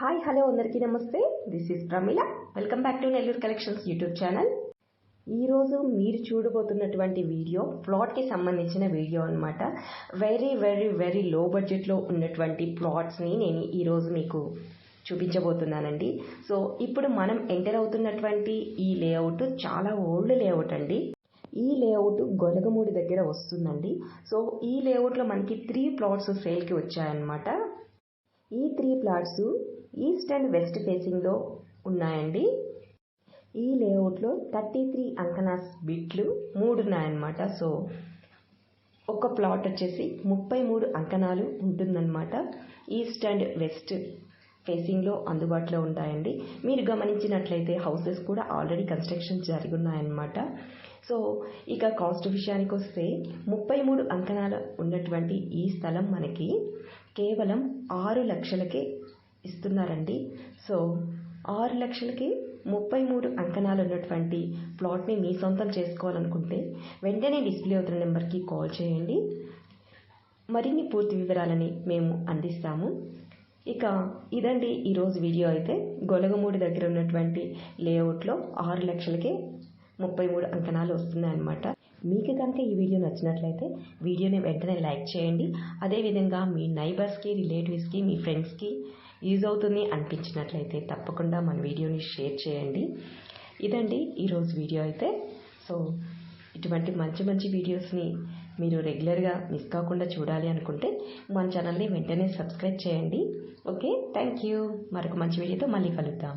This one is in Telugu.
హాయ్ హలో అందరికీ నమస్తే. This is Pramila welcome back to Nellore collections YouTube channel ఈరోజు మీరు చూడబోతున్నటువంటి వీడియో ప్లాట్కి సంబంధించిన వీడియో అనమాట వెరీ వెరీ వెరీ లో బడ్జెట్లో ఉన్నటువంటి ప్లాట్స్ని నేను ఈరోజు మీకు చూపించబోతున్నానండి. సో ఇప్పుడు మనం ఎంటర్ అవుతున్నటువంటి ఈ లేఅవుట్ చాలా ఓల్డ్ లేఅవుట్ అండి. ఈ లేఅవుట్ గొలగమూడి దగ్గర వస్తుందండి. సో ఈ లేఅవుట్లో మనకి త్రీ ప్లాట్స్ సేల్కి వచ్చాయన్నమాట. ఈ three plots east and west ఫేసింగ్లో ఉన్నాయండి. ఈ లేఅవుట్లో థర్టీ త్రీ అంకనాస్ బిట్లు మూడు ఉన్నాయన్నమాట. సో ఒక ప్లాట్ వచ్చేసి ముప్పై మూడు అంకణాలు ఉంటుందన్నమాట. ఈస్ట్ అండ్ వెస్ట్ ఫేసింగ్లో అందుబాటులో ఉంటాయండి. మీరు గమనించినట్లయితే హౌసెస్ కూడా ఆల్రెడీ కన్స్ట్రక్షన్ జరిగి ఉన్నాయన్నమాట. సో ఇక కాస్ట్ విషయానికి వస్తే ముప్పై మూడు అంకణాలు ఉన్నటువంటి ఈ స్థలం మనకి కేవలం ఆరు లక్షలకే ఇస్తున్నారండి. సో ఆరు లక్షలకి ముప్పై మూడు అంకణాలు ఉన్నటువంటి ప్లాట్ని మీ సొంతం చేసుకోవాలనుకుంటే వెంటనే డిస్ప్లే అవుతున్న నెంబర్కి కాల్ చేయండి. మరిన్ని పూర్తి వివరాలని మేము అందిస్తాము. ఇక ఇదండి ఈరోజు వీడియో అయితే. గొలగమూడి దగ్గర ఉన్నటువంటి లేఅవుట్లో ఆరు లక్షలకే ముప్పై మూడు అంకణాలు వస్తున్నాయన్నమాట. మీకు కనుక ఈ వీడియో నచ్చినట్లయితే వీడియోని వెంటనే లైక్ చేయండి. అదేవిధంగా మీ నైబర్స్కి రిలేటివ్స్కి మీ ఫ్రెండ్స్కి యూజ్ అవుతుంది అనిపించినట్లయితే తప్పకుండా మన వీడియోని షేర్ చేయండి. ఇదండి ఈరోజు వీడియో అయితే. సో ఇటువంటి మంచి మంచి వీడియోస్ని మీరు రెగ్యులర్గా మిస్ కాకుండా చూడాలి అనుకుంటే మన ఛానల్ని వెంటనే సబ్స్క్రైబ్ చేయండి. ఓకే థ్యాంక్ యూ మరొక మంచి వీడియోతో మళ్ళీ కలుద్దాం.